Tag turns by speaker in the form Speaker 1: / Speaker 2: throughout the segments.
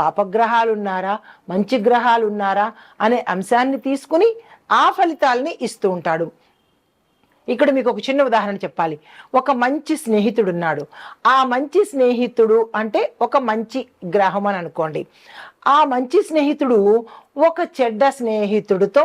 Speaker 1: పాపగ్రహాలు ఉన్నారా మంచి గ్రహాలు ఉన్నారా అనే అంశాన్ని తీసుకుని ఆ ఫలితాలని ఇస్తూ ఉంటాడు. ఇక్కడ మీకు ఒక చిన్న ఉదాహరణ చెప్పాలి. ఒక మంచి స్నేహితుడు ఉన్నాడు ఆ మంచి స్నేహితుడు అంటే ఒక మంచి గ్రహం అని అనుకోండి. ఆ మంచి స్నేహితుడు ఒక చెడ్డ స్నేహితుడితో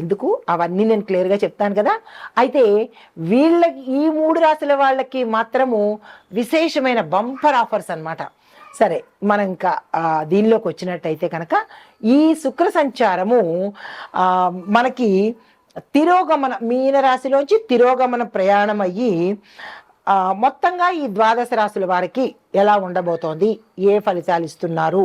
Speaker 1: ఎందుకు? అవన్నీ నేను క్లియర్గా చెప్తాను కదా. అయితే వీళ్ళకి ఈ మూడు రాశుల వాళ్ళకి మాత్రము విశేషమైన బంపర్ ఆఫర్స్ అన్నమాట. సరే మనం ఇంకా దీనిలోకి వచ్చినట్టయితే కనుక ఈ శుక్ర సంచారము మనకి తిరోగమన మీనరాశిలోంచి తిరోగమన ప్రయాణం అయ్యి మొత్తంగా ఈ ద్వాదశ రాశుల వారికి ఎలా ఉండబోతోంది? ఏ ఫలితాలు ఇస్తున్నారు?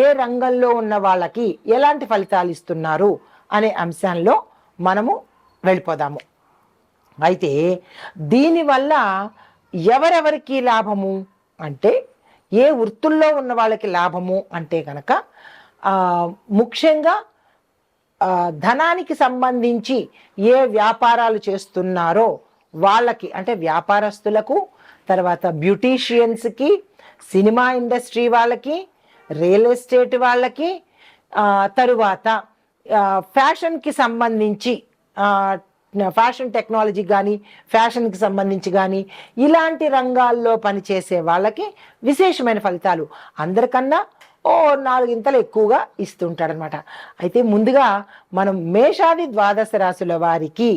Speaker 1: ఏ రంగంలో ఉన్న వాళ్ళకి ఎలాంటి ఫలితాలు ఇస్తున్నారు? అనే అంశంలో మనము వెళ్ళిపోదాము. అయితే దీనివల్ల ఎవరెవరికి లాభము? అంటే ఏ వృత్తుల్లో ఉన్న వాళ్ళకి లాభము? అంటే కనుక ముఖ్యంగా ధనానికి సంబంధించి ఏ వ్యాపారాలు చేస్తున్నారో వాళ్ళకి అంటే వ్యాపారస్తులకు తర్వాత బ్యూటీషియన్స్కి సినిమా ఇండస్ట్రీ వాళ్ళకి రియల్ ఎస్టేట్ వాళ్ళకి తరువాత ఫ్యాషన్కి సంబంధించి ఫ్యాషన్ టెక్నాలజీ కానీ ఫ్యాషన్కి సంబంధించి కానీ ఇలాంటి రంగాల్లో పనిచేసే వాళ్ళకి విశేషమైన ఫలితాలు అందరికన్నా ఓ నాలుగింతలు ఎక్కువగా ఇస్తుంటాడనమాట అయితే ముందుగా మనం మేషాది ద్వాదశ రాశుల వారికి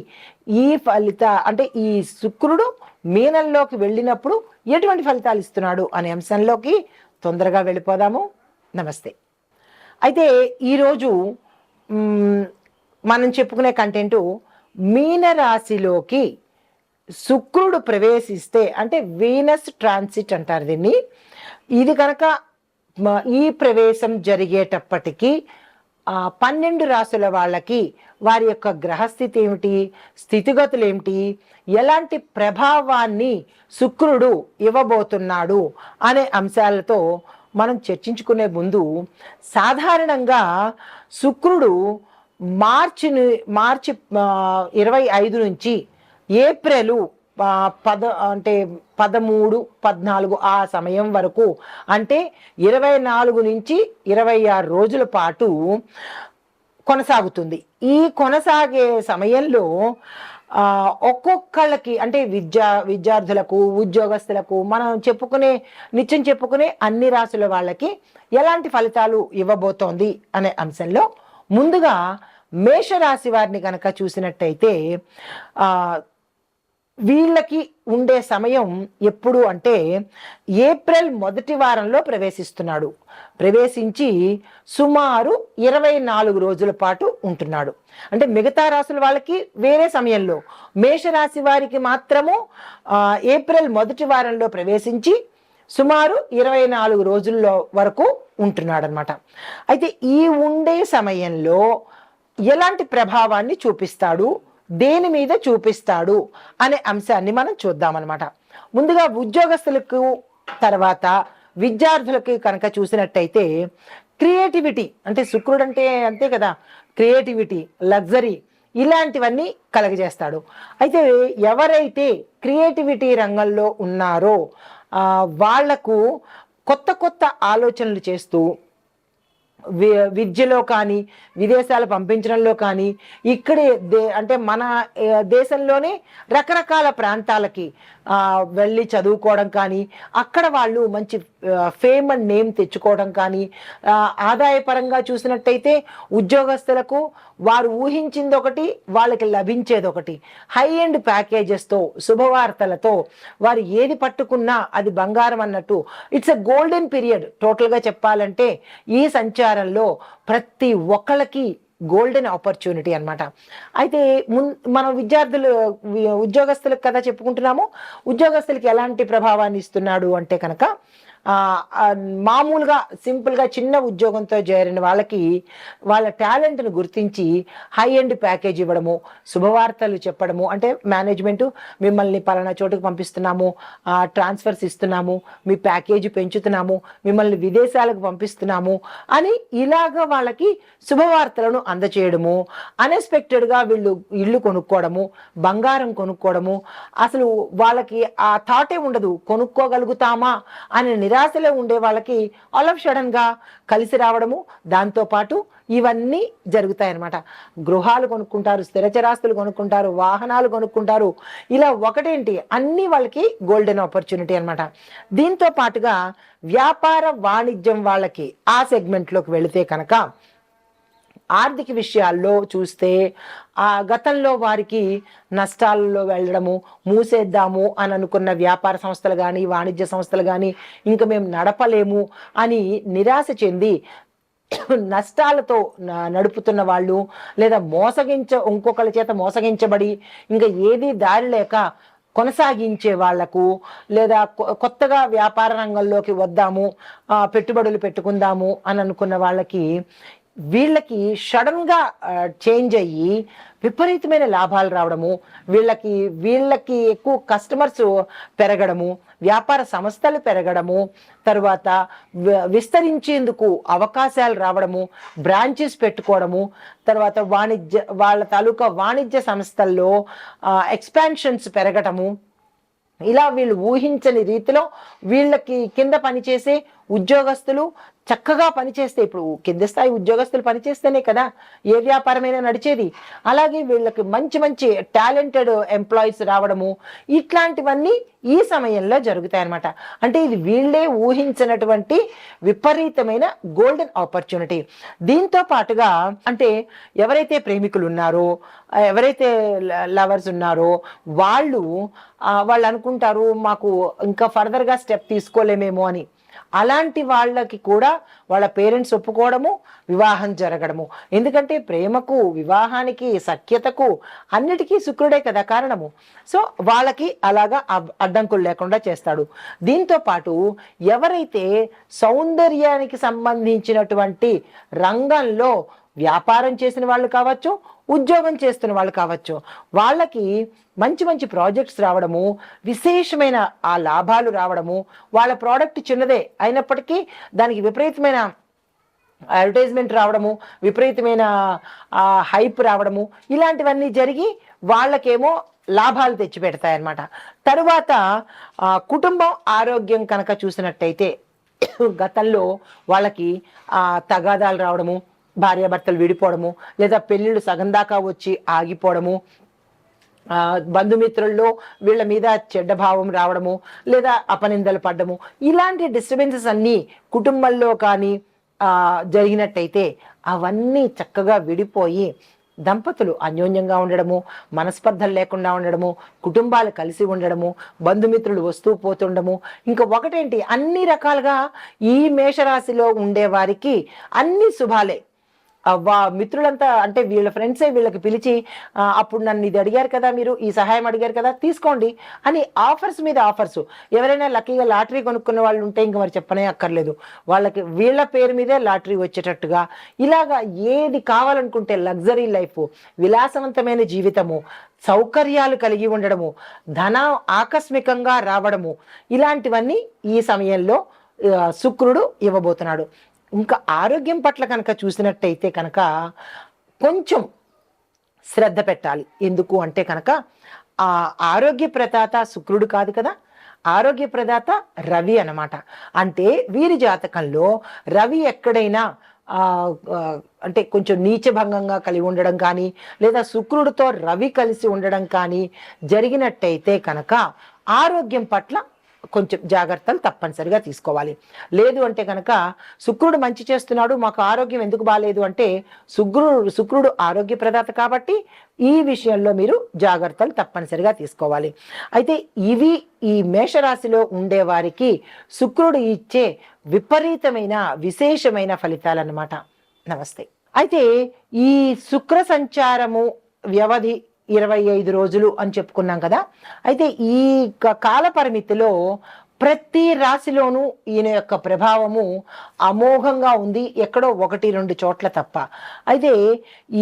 Speaker 1: ఈ ఫలిత అంటే ఈ శుక్రుడు మీనంలోకి వెళ్ళినప్పుడు ఎటువంటి ఫలితాలు ఇస్తున్నాడు అనే అంశంలోకి తొందరగా వెళ్ళిపోదాము. నమస్తే. అయితే ఈరోజు మనం చెప్పుకునే కంటెంటు మీనరాశిలోకి శుక్రుడు ప్రవేశిస్తే అంటే వీనస్ ట్రాన్సిట్ అంటారు దీన్ని. ఇది కనుక ఈ ప్రవేశం జరిగేటప్పటికీ పన్నెండు రాసుల వాళ్ళకి వారి యొక్క గ్రహస్థితి ఏమిటి స్థితిగతులు ఏమిటి ఎలాంటి ప్రభావాన్ని శుక్రుడు ఇవ్వబోతున్నాడు అనే అంశాలతో మనం చర్చించుకునే ముందు సాధారణంగా శుక్రుడు మార్చి మార్చి ఇరవై ఐదు నుంచి ఏప్రిల్ పద అంటే పదమూడు పద్నాలుగు ఆ సమయం వరకు అంటే ఇరవై నాలుగు నుంచి ఇరవై ఆరు రోజుల పాటు కొనసాగుతుంది. ఈ కొనసాగే సమయంలో ఒక్కొక్కళ్ళకి అంటే విద్యా విద్యార్థులకు ఉద్యోగస్తులకు మనం చెప్పుకునే నిత్యం చెప్పుకునే అన్ని రాసుల వాళ్ళకి ఎలాంటి ఫలితాలు ఇవ్వబోతోంది అనే అంశంలో ముందుగా మేషరాశి వారిని కనుక చూసినట్టయితే వీళ్ళకి ఉండే సమయం ఎప్పుడు అంటే ఏప్రిల్ మొదటి వారంలో ప్రవేశిస్తున్నాడు. ప్రవేశించి సుమారు ఇరవై నాలుగు రోజుల పాటు ఉంటున్నాడు. అంటే మిగతా రాసుల వాళ్ళకి వేరే సమయంలో. మేషరాశి వారికి మాత్రము ఏప్రిల్ మొదటి వారంలో ప్రవేశించి సుమారు ఇరవై నాలుగు రోజుల్లో వరకు ఉంటున్నాడు అనమాట అయితే ఈ ఉండే సమయంలో ఎలాంటి ప్రభావాన్ని చూపిస్తాడు? దేని మీద చూపిస్తాడు అనే అంశాన్ని మనం చూద్దామన్నమాట. ముందుగా ఉద్యోగస్తులకు తర్వాత విద్యార్థులకి కనుక చూసినట్టయితే క్రియేటివిటీ అంటే శుక్రుడు అంటే అంతే కదా క్రియేటివిటీ లగ్జరీ ఇలాంటివన్నీ కలగజేస్తాడు. అయితే ఎవరైతే క్రియేటివిటీ రంగంలో ఉన్నారో వాళ్ళకు కొత్త కొత్త ఆలోచనలు చేస్తూ విద్యలో కానీ విదేశాలు పంపించడంలో కానీ ఇక్కడే దే అంటే మన దేశంలోనే రకరకాల ప్రాంతాలకి వెళ్ళి చదువుకోవడం కానీ అక్కడ వాళ్ళు మంచి ఫేమ్ అండ్ నేమ్ తెచ్చుకోవడం కానీ ఆదాయపరంగా చూసినట్టయితే ఉద్యోగస్తులకు వారు ఊహించింది ఒకటి వాళ్ళకి లభించేది ఒకటి హై ఎండ్ ప్యాకేజెస్తో శుభవార్తలతో వారు ఏది పట్టుకున్నా అది బంగారం అన్నట్టు. ఇట్స్ ఎ గోల్డెన్ పీరియడ్ టోటల్గా చెప్పాలంటే ఈ వ్యాపారంలో ప్రతి ఒక్కళ్ళకి గోల్డెన్ ఆపర్చునిటీ అన్నమాట. అయితే మున్ మనం విద్యార్థులు ఉద్యోగస్తులకు కదా చెప్పుకుంటున్నాము. ఉద్యోగస్తులకి ఎలాంటి ప్రభావాన్ని ఇస్తున్నాడు అంటే కనుక మామూలుగా సింపుల్గా చిన్న ఉద్యోగంతో చేరిన వాళ్ళకి వాళ్ళ టాలెంట్ను గుర్తించి హై ఎండ్ ప్యాకేజ్ ఇవ్వడము శుభవార్తలు చెప్పడము అంటే మేనేజ్మెంట్ మిమ్మల్ని పలానా చోటుకు పంపిస్తున్నాము ట్రాన్స్ఫర్స్ ఇస్తున్నాము మీ ప్యాకేజీ పెంచుతున్నాము మిమ్మల్ని విదేశాలకు పంపిస్తున్నాము అని ఇలాగ వాళ్ళకి శుభవార్తలను అందచేయడము అన్ఎక్స్పెక్టెడ్గా వీళ్ళు ఇల్లు కొనుక్కోవడము బంగారం కొనుక్కోవడము. అసలు వాళ్ళకి ఆ థాటే ఉండదు కొనుక్కోగలుగుతామా అనే నిరాశలో ఉండే వాళ్ళకి ఆల్ ఆఫ్ సడన్గా కలిసి రావడము దాంతోపాటు ఇవన్నీ జరుగుతాయన్నమాట. గృహాలు కొనుక్కుంటారు స్థిరచరాస్తులు కొనుక్కుంటారు వాహనాలు కొనుక్కుంటారు. ఇలా ఒకటేంటి? అన్ని వాళ్ళకి గోల్డెన్ ఆపర్చునిటీ అనమాట దీంతో పాటుగా వ్యాపార వాణిజ్యం వాళ్ళకి ఆ సెగ్మెంట్లోకి వెళితే కనుక ఆర్థిక విషయాల్లో చూస్తే ఆ గతంలో వారికి నష్టాలలో వెళ్ళడము మూసేద్దాము అని అనుకున్న వ్యాపార సంస్థలు కానీ వాణిజ్య సంస్థలు కానీ ఇంకా మేము నడపలేము అని నిరాశ చెంది నష్టాలతో నడుపుతున్న వాళ్ళు లేదా మోసగించ ఇంకొకరి చేత మోసగించబడి ఇంకా ఏదీ దారి లేక కొనసాగించే వాళ్ళకు లేదా కొ- కొత్తగా వ్యాపార రంగంలోకి వద్దాము పెట్టుబడులు పెట్టుకుందాము అని అనుకున్న వాళ్ళకి వీళ్ళకి సడన్గా చేంజ్ అయ్యి విపరీతమైన లాభాలు రావడము వీళ్ళకి వీళ్ళకి ఎక్కువ కస్టమర్స్ పెరగడము వ్యాపార సంస్థలు పెరగడము తర్వాత విస్తరించేందుకు అవకాశాలు రావడము బ్రాంచెస్ పెట్టుకోవడము తర్వాత వాణిజ్య వాళ్ళ తాలూకా వాణిజ్య సంస్థల్లో ఎక్స్పాన్షన్స్ పెరగటము. ఇలా వీళ్ళు ఊహించని రీతిలో వీళ్ళకి కింద పనిచేసే ఉద్యోగస్తులు చక్కగా పనిచేస్తే ఇప్పుడు కింద స్థాయి ఉద్యోగస్తులు పనిచేస్తేనే కదా ఏ వ్యాపారమైనా నడిచేది. అలాగే వీళ్ళకి మంచి మంచి టాలెంటెడ్ ఎంప్లాయీస్ రావడము ఇట్లాంటివన్నీ ఈ సమయంలో జరుగుతాయి అన్నమాట అంటే ఇది వీళ్ళే ఊహించినటువంటి విపరీతమైన గోల్డెన్ ఆపర్చునిటీ. దీంతో పాటుగా అంటే ఎవరైతే ప్రేమికులు ఉన్నారో ఎవరైతే లవర్స్ ఉన్నారో వాళ్ళు వాళ్ళు అనుకుంటారు మాకు ఇంకా ఫర్దర్గా స్టెప్ తీసుకోలేమేమో అని. అలాంటి వాళ్ళకి కూడా వాళ్ళ పేరెంట్స్ ఒప్పుకోవడము వివాహం జరగడము. ఎందుకంటే ప్రేమకు వివాహానికి సఖ్యతకు అన్నిటికీ శుక్రుడే కదా కారణము. సో వాళ్ళకి అలాగా అబ్- అడ్డంకులు లేకుండా చేస్తాడు. దీంతో పాటు ఎవరైతే సౌందర్యానికి సంబంధించినటువంటి రంగంలో వ్యాపారం చేసిన వాళ్ళు కావచ్చు ఉద్యోగం చేస్తున్న వాళ్ళు కావచ్చు వాళ్ళకి మంచి మంచి ప్రాజెక్ట్స్ రావడము విశేషమైన ఆ లాభాలు రావడము వాళ్ళ ప్రోడక్ట్ చిన్నదే అయినప్పటికీ దానికి విపరీతమైన అడ్వర్టైజ్మెంట్ రావడము విపరీతమైన హైప్ రావడము ఇలాంటివన్నీ జరిగి వాళ్ళకేమో లాభాలు తెచ్చిపెడతాయి అన్నమాట తరువాత కుటుంబం ఆరోగ్యం కనుక చూసినట్టయితే గతంలో వాళ్ళకి తగాదాలు రావడము భార్యాభర్తలు విడిపోవడము లేదా పెళ్ళిళ్ళు సగం దాకా వచ్చి ఆగిపోవడము బంధుమిత్రుల్లో వీళ్ళ మీద చెడ్డ భావం రావడము లేదా అపనిందలు పడ్డము ఇలాంటి డిస్టర్బెన్సెస్ అన్నీ కుటుంబంలో కానీ జరిగినట్టయితే అవన్నీ చక్కగా విడిపోయి దంపతులు అన్యోన్యంగా ఉండడము మనస్పర్ధలు లేకుండా ఉండడము కుటుంబాలు కలిసి ఉండడము బంధుమిత్రులు వస్తూ పోతుండము ఇంకా ఒకటేంటి? అన్ని రకాలుగా ఈ మేషరాశిలో ఉండేవారికి అన్ని శుభాలే. మిత్రులంతా అంటే వీళ్ళ ఫ్రెండ్సే వీళ్ళకి పిలిచి అప్పుడు నన్ను ఇది అడిగారు కదా మీరు ఈ సహాయం అడిగారు కదా తీసుకోండి అని ఆఫర్స్ మీద ఆఫర్స్. ఎవరైనా లక్కీగా లాటరీ కొనుక్కున్న వాళ్ళు ఉంటే ఇంక మరి చెప్పనే అక్కర్లేదు. వాళ్ళకి వీళ్ళ పేరు మీదే లాటరీ వచ్చేటట్టుగా. ఇలాగా ఏది కావాలనుకుంటే లగ్జరీ లైఫ్ విలాసవంతమైన జీవితము సౌకర్యాలు కలిగి ఉండడము ధనం ఆకస్మికంగా రావడము ఇలాంటివన్నీ ఈ సమయంలో శుక్రుడు ఇవ్వబోతున్నాడు. ఇంకా ఆరోగ్యం పట్ల కనుక చూసినట్టయితే కనుక కొంచెం శ్రద్ధ పెట్టాలి. ఎందుకు అంటే కనుక ఆ ఆరోగ్య ప్రదాత శుక్రుడు కాదు కదా? ఆరోగ్య ప్రదాత రవి అన్నమాట. అంటే వీరి జాతకంలో రవి ఎక్కడైనా అంటే కొంచెం నీచభంగంగా కలిగి ఉండడం కానీ లేదా శుక్రుడితో రవి కలిసి ఉండడం కానీ జరిగినట్టయితే కనుక ఆరోగ్యం పట్ల కొంచెం జాగ్రత్తలు తప్పనిసరిగా తీసుకోవాలి. లేదు అంటే కనుక శుక్రుడు మంచి చేస్తున్నాడు మాకు ఆరోగ్యం ఎందుకు బాగాలేదు అంటే శుక్రుడు శుక్రుడు ఆరోగ్య ప్రదాత కాబట్టి ఈ విషయంలో మీరు జాగ్రత్తలు తప్పనిసరిగా తీసుకోవాలి. అయితే ఇవి ఈ మేషరాశిలో ఉండే వారికి శుక్రుడు ఇచ్చే విపరీతమైన విశేషమైన ఫలితాలన్నమాట. నమస్తే. అయితే ఈ శుక్ర సంచారము వ్యవధి ఇరవై ఐదు రోజులు అని చెప్పుకున్నాం కదా. అయితే ఈ కాల పరిమితిలో ప్రతి రాశిలోనూ ఈయన యొక్క ప్రభావము అమోఘంగా ఉంది. ఎక్కడో ఒకటి రెండు చోట్ల తప్ప. అయితే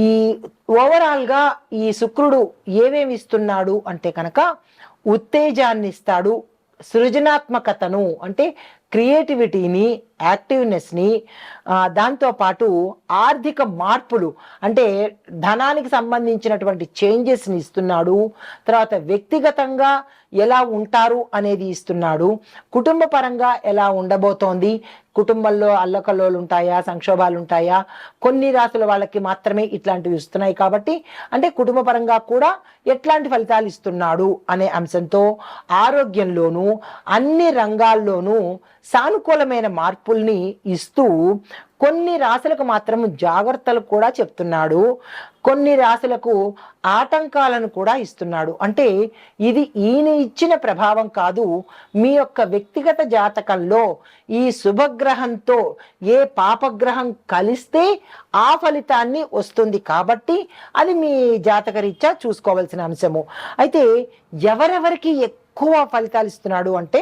Speaker 1: ఈ ఓవరాల్గా ఈ శుక్రుడు ఏమేమి ఇస్తున్నాడు అంటే కనుక ఉత్తేజాన్ని ఇస్తాడు సృజనాత్మకతను అంటే క్రియేటివిటీని యాక్టివ్నెస్ని దాంతోపాటు ఆర్థిక మార్పులు అంటే ధనానికి సంబంధించినటువంటి చేంజెస్ని ఇస్తున్నాడు తర్వాత వ్యక్తిగతంగా ఎలా ఉంటారు అనేది ఇస్తున్నాడు కుటుంబ పరంగా ఎలా ఉండబోతోంది కుటుంబంలో అల్లకల్లోలు ఉంటాయా సంక్షోభాలు ఉంటాయా కొన్ని రాసుల వాళ్ళకి మాత్రమే ఇట్లాంటివి ఇస్తున్నాయి కాబట్టి అంటే కుటుంబ పరంగా కూడా ఎట్లాంటి ఫలితాలు ఇస్తున్నాడు అనే అంశంతో ఆరోగ్యంలోనూ అన్ని రంగాల్లోనూ సానుకూలమైన మార్పుల్ని ఇస్తూ కొన్ని రాశులకు మాత్రం జాగ్రత్తలు కూడా చెప్తున్నాడు. కొన్ని రాశులకు ఆటంకాలను కూడా ఇస్తున్నాడు. అంటే ఇది ఈయన ఇచ్చిన ప్రభావం కాదు మీ యొక్క వ్యక్తిగత జాతకంలో ఈ శుభగ్రహంతో ఏ పాపగ్రహం కలిస్తే ఆ ఫలితాన్ని వస్తుంది కాబట్టి అది మీ జాతకరీత్యా చూసుకోవాల్సిన అంశము. అయితే ఎవరెవరికి ఎక్కువ ఫలితాలు ఇస్తున్నాడు అంటే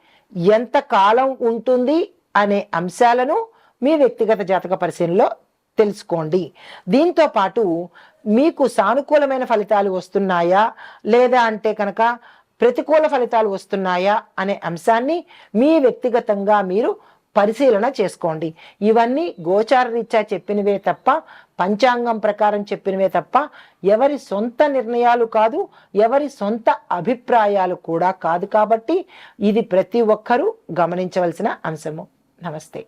Speaker 1: ఎంత కాలం ఉంటుంది అనే అంశాలను మీ వ్యక్తిగత జాతక పరిశీలనలో తెలుసుకోండి. దీంతో పాటు మీకు సానుకూలమైన ఫలితాలు వస్తున్నాయా? లేదా అంటే కనుక ప్రతికూల ఫలితాలు వస్తున్నాయా? అనే అంశాన్ని మీ వ్యక్తిగతంగా మీరు పరిశీలన చేసుకోండి. ఇవన్నీ గోచార రీత్యా చెప్పినవే తప్ప పంచాంగం ప్రకారం చెప్పినవే తప్ప ఎవరి సొంత నిర్ణయాలు కాదు ఎవరి సొంత అభిప్రాయాలు కూడా కాదు కాబట్టి ఇది ప్రతి ఒక్కరూ గమనించవలసిన అంశము. నమస్తే.